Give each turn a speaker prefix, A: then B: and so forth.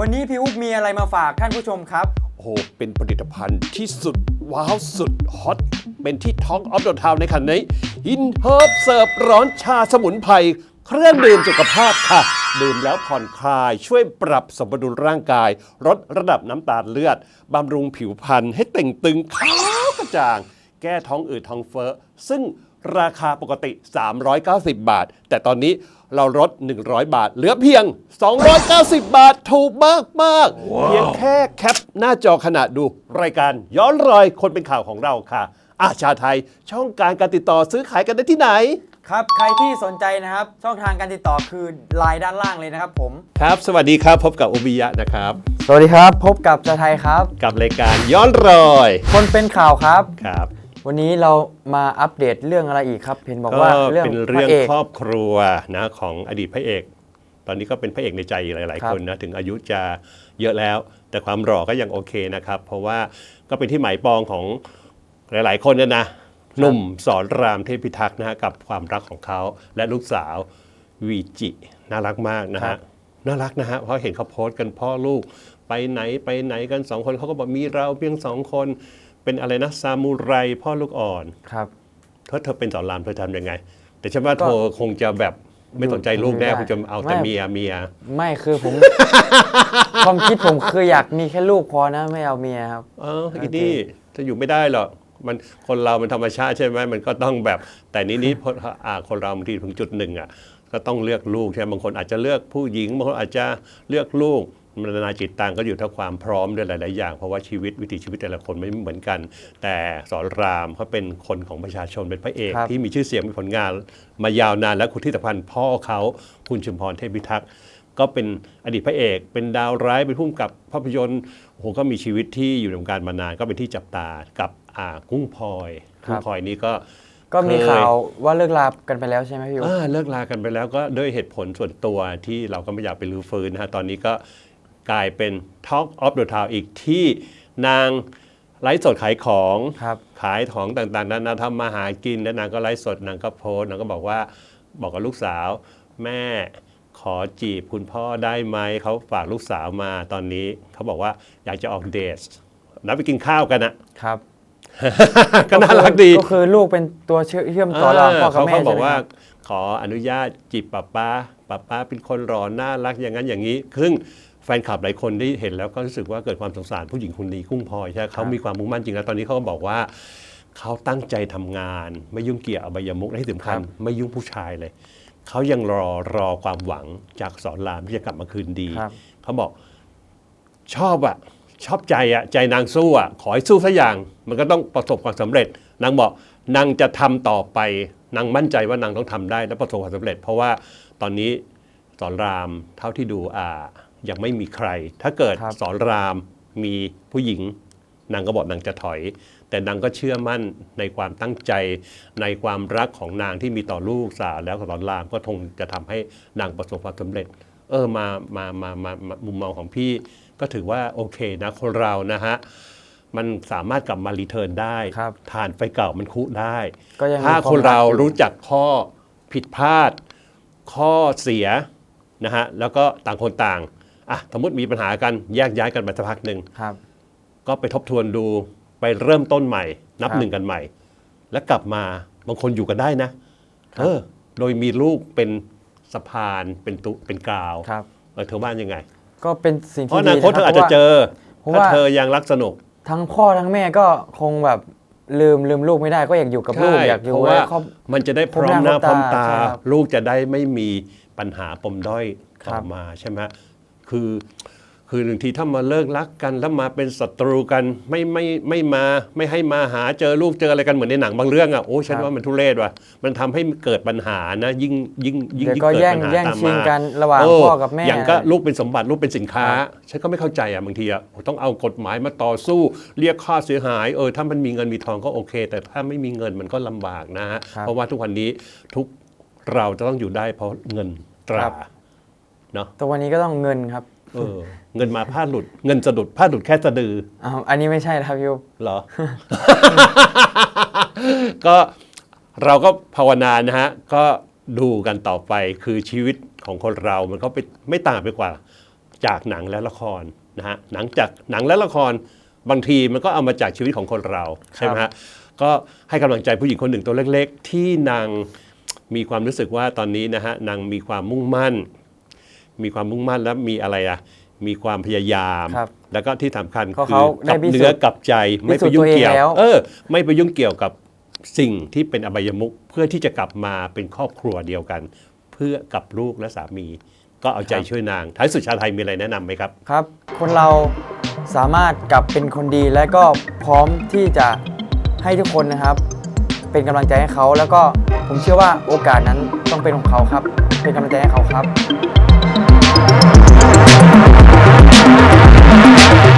A: วันนี้พี่อุ๊บมีอะไรมาฝากท่านผู้ชมครับ
B: โอ้โห เป็นผลิตภัณฑ์ที่สุด ว้าวสุดฮอต เป็นที่ท้องออฟเดอะทาวในขณะนี้อินเฮิร์บเสิร์ฟร้อนชาสมุนไพรเครื่องดื่มสุขภาพค่ะ ดื่มแล้วผ่อนคลาย ช่วยปรับสมดุลร่างกาย ลดระดับน้ำตาลเลือดบำรุงผิวพรรณให้เต่งตึงขาวกระจ่าง แก้ท้องอืดท้องเฟ้อซึ่ง ราคาปกติ 390 บาท แต่ตอนนี้เราลด 100 บาท เหลือเพียง 290 บาท ถูกมากมากๆเพียงแค่แคปหน้าจอขณะดูรายการย้อนรอยคนเป็นข่าวของเราค่ะ อาชาไทยช่องการการติดต่อซื้อขายกันได้ที่ไหน
A: ครับ ใครที่สนใจนะครับ ช่องทางการติดต่อคือไลน์ด้านล่างเลยนะครับผม
B: ครับ สวัสดีครับ พบกับโอบิยะนะครับ
A: สวัสดีครับ พบกับจะไทยครับ
B: กับรายการย้อนรอย
A: คนเป็นข่าวครับ
B: ครับ
A: วันนี้เรามาอัปเดตเรื่องอะไรอีกครับเห็นบอก
B: ก็
A: ว่าเรื่อง
B: เป็น
A: พ
B: เรื่อ
A: ระ
B: ง
A: เอก
B: ครอบครัวนะของอดีตพระเอก ตอนนี้ก็เป็นพระเอกในใจหลาย
A: ครั
B: ๆ
A: บ
B: คนนะถึงอายุจะเยอะแล้ว แต่ความหล่อก็ยังโอเคนะครับ เพราะว่าก็เป็นที่หมายปองของหลาย ๆ คนนะนะหนุ่มสอนรามเทพิทักษ์นะฮะกับความรักของเขาและลูกสาววีจิน่ารักมากนะ
A: ครั
B: ฮะ
A: บ
B: น่ารักนะฮะเพราะเห็นเขาโพสต์กันพ่อลูกไปไหนไปไหนกันสองคนเขาก็บอกมีเราเพียงสองคน เป็นอะไรนะซามูไรพ่อลูกอ่อน
A: ครับ
B: ถ้าเธอเป็นสอนรามเธอทำยังไง แต่ฉันว่า
A: ก็
B: เธอคงจะแบบไม่สนใจลูกแน่
A: อยู่
B: คงจะเอาแต่
A: ไม่
B: เมียเมีย
A: ไม่คือผม ความคิดผมคืออยากมีแค่ลูกพอนะ ไม่เอาเมียครับ
B: เอออีนี่จะอยู่ไม่ได้หรอกมันคนเรามันธรรมชาติใช่ไหมมันก็ต้องแบบ แต่นี้นี้พออ่าคนเราบางทีถึงจุดหนึ่งอะก็ต้องเลือกลูกใช่ไหมบางคนอาจจะเลือกผู้หญิงบางคนอาจจะเลือกลูกมันนานาจิตตังก็อยู่ที่ความพร้อมด้วยหลาย ๆ อย่าง เพราะว่าชีวิตวิถีชีวิตแต่ละคนไม่เหมือนกัน แต่สอนรามเขาเป็นคนของประชาชนเป็นพระเอก
A: ครับ
B: ที่มีชื่อเสียงมีผลงาน มายาวนานและคุณที่สำคัญพ่อเขาคุณชุมพรเทพพิทักษ์ก็เป็นอดีตพระเอก เป็นดาวร้ายเป็นผู้กำกับภาพยนตร์โอ้โหก็มีชีวิตที่อยู่ในวงการมานานก็เป็นที่จับตากับอ่ากุ้งพลอย
A: ครับ
B: กุ้งพลอยนี่ก็
A: ก็มี
B: เคย
A: ข่าวว่าเลิกลากันไปแล้วใช่ไหมพี่อุ๊บ
B: อ่าเลิกลากันไปแล้วก็ด้วยเหตุผลส่วนตัวที่เราก็ไม่อยากไปรื้อฟื้นนะฮะตอนนี้ก็ กลายเป็น Talk of the Town อีกที่นางไลฟ์สดขายของ
A: ครับ
B: ขายของต่างๆนานาทำมาหากินแล้วนางก็ไลฟ์สดนางก็โพสต์นางก็บอกว่าบอกกับลูกสาว แม่ขอจีบคุณพ่อได้ไหมเขาฝากลูกสาวมาตอนนี้เขาบอกว่าอยากจะออกเดทนัดไปกินข้าวกันอะ
A: ครับ
B: ก็น่ารักดี
A: ก็คือลูกเป็นตัวเชื่อมต่อระหว่างพ่อกับ
B: เขา
A: แม่
B: เขาบ
A: ใช่
B: อก
A: ไหม
B: ว่า
A: ครับ
B: ขออนุญาตจีบป้าป้าป้าป้าเป็นคนหล่อน่ารักอย่างนั้นอย่างนี้ซึ่งแฟนคลับหลายคนที่เห็นแล้วก็รู้สึกว่าเกิดความสงสารผู้หญิงคนนี้กุ้งพลอยใช่ไหมเขามีความมุ่งมั่นจริงแล้วตอนนี้เขาก็บอกว่าเขาตั้งใจทำงาน ไม่ยุ่งเกี่ยวอบายมุกและที่สำคัญไม่ยุ่งผู้ชายเลยเขายังรอรอความหวังจากสอนรามที่จะกลับมาคืนดี
A: ครับ
B: เขาบอกชอบอะ ชอบใจอะใจนางสู้อะขอให้สู้สักอย่าง มันก็ต้องประสบความสำเร็จ นางบอกนางจะทำต่อไปนางมั่นใจว่านางต้องทำได้และประสบความสำเร็จ เพราะว่าตอนนี้สอนรามเท่าที่ดูอ่ายังไม่มีใคร ถ้าเกิด
A: ครับ
B: สอนรามมีผู้หญิง นางก็บอกนางจะถอย แต่นางก็เชื่อมั่นในความตั้งใจ ในความรักของนางที่มีต่อลูกสาวแล้วกับสอนรามก็คงจะทำให้นางประสบความสำเร็จ เออมามามามามามุมมองของพี่ก็ถือว่าโอเคนะคนเรานะฮะมันสามารถกลับมารีเทิร์นได้
A: ครับ
B: ทานไฟเก่ามันคุได้
A: ก็ยังมี
B: ถ้า
A: ความ
B: คนเรา
A: รักอยู่
B: รู้จักข้อผิดพลาด ข้อเสียนะฮะแล้วก็ต่างคนต่างอะสมมติมีปัญหากันแยกย้ายกันไปสักพักหนึ่ง
A: ครับ
B: ก็ไปทบทวนดูไปเริ่มต้นใหม่ นับ
A: ครับ
B: หนึ่งกันใหม่ แล้วกลับมาบางคนอยู่กันได้นะ เออ โดยมีลูกเป็น สะพานเป็นตุเป็นกาว
A: ครับ
B: เออเธอว่ายังไง
A: ก็เป็นสิ่ง
B: เพ
A: ที่
B: ราะอ
A: ดี
B: นาคตเธออาจจะเจอ
A: เพราะ
B: ถ้า
A: ว่า
B: เธอยังรักสนุก
A: ทั้งพ่อทั้งแม่ก็คงแบบลืมลืมลูกไม่ได้ก็อยากอยู่กับลูก
B: ใช่
A: อยากอยู่
B: เพราะว่า
A: ครอบ
B: มันจะได้พร้อมหน้า
A: พ
B: พ
A: ร้
B: ร้
A: อ
B: อ
A: ม
B: ม
A: หน้า
B: ตา
A: พร้อมตา ใช่ครับ
B: ลูกจะได้ไม่มีปัญหาปมด้อย
A: ครั
B: ต่อบมาใช่ไหมคือ คือบางทีถ้ามาเลิกรักกันแล้วมาเป็นศัตรูกันไม่ไม่ไม่มาไม่ให้มาหาเจอลูกเจออะไรกันเหมือนในหนังบางเรื่องอะโอ้ฉันว่ามันทุเรศว่ะมันทำให้เกิดปัญหานะ ยิ่งยิ่งยิ่ง
A: เดี๋ยว
B: ยิ่ง
A: ก็
B: เกิด
A: แย่ง
B: ปัญหา
A: แย่ง
B: ตาม
A: ชิ
B: มาง
A: กันระหว่าง
B: เพ่
A: อกับแม่
B: อย่างก็ลูกเป็นสมบัติลูกเป็นสินค้า
A: ครับ
B: ฉันก็ไม่เข้าใจอะบางทีอะโอ้ต้องเอากฎหมายมาต่อสู้ เรียกค่าเสียหายเออถ้ามันมีเงินมีทองก็โอเค แต่ถ้าไม่มีเงินมันก็ลำบากนะฮะ
A: ครับ
B: เพราะว่าทุกวันนี้ทุกเราจะต้องอยู่ได้เพราะเงินต
A: ค
B: รา
A: รับ
B: เนาะ
A: แตัววันนี้ก็ต้องเงินครับ
B: เออเงินมาพลาดหลุด เงินสะดุดพลาดหลุดแค่สะดือ
A: อ้าวอันนี้ไม่ใช่นะครับพี่อุ๊บ
B: เหรอ ก็เราก็ภาวนานะฮะ ก็ดูกันต่อไปคือชีวิตของคนเรามันก็ไปไม่ต่างไปกว่า จากหนังและละครนะฮะหนังจากหนังและละครบางทีมันก็เอามาจากชีวิตของคนเราใช่ไหมฮะก็ให้กำลังใจผู้หญิงคนหนึ่งตัวเล็ก ๆ ที่นางมีความรู้สึกว่าตอนนี้นะฮะนางมีความมุ่งมั่น มีความมุ่งมั่นและมีอะไรอะมีความพยายาม
A: ครับ
B: แล้วก็ที่สำคัญ
A: เพราะ
B: คื
A: เขา
B: อ
A: ได้
B: กับ
A: พิสูจน์
B: เนื้อกับใจไม่ไปยุ่งเกี่ยว
A: พิสูจน์ตัวเองแล้ว
B: เออ ไม่ไปยุ่งเกี่ยวกับสิ่งที่เป็นอบายมุขเพื่อที่จะกลับมาเป็นครอบครัวเดียวกัน เพื่อกับลูกและสามี ก็เอาใจช่วยนาง ท้ายสุดชาไทยมีอะไรแนะนำไหมครับ
A: ครับ คนเราสามารถกลับเป็นคนดีและก็พร้อมที่จะให้ทุกคนนะครับ เป็นกำลังใจให้เขาแล้วก็ผมเชื่อว่าโอกาสนั้นต้องเป็นของเขาครับ เป็นกำลังใจให้เขาครับ Thank you.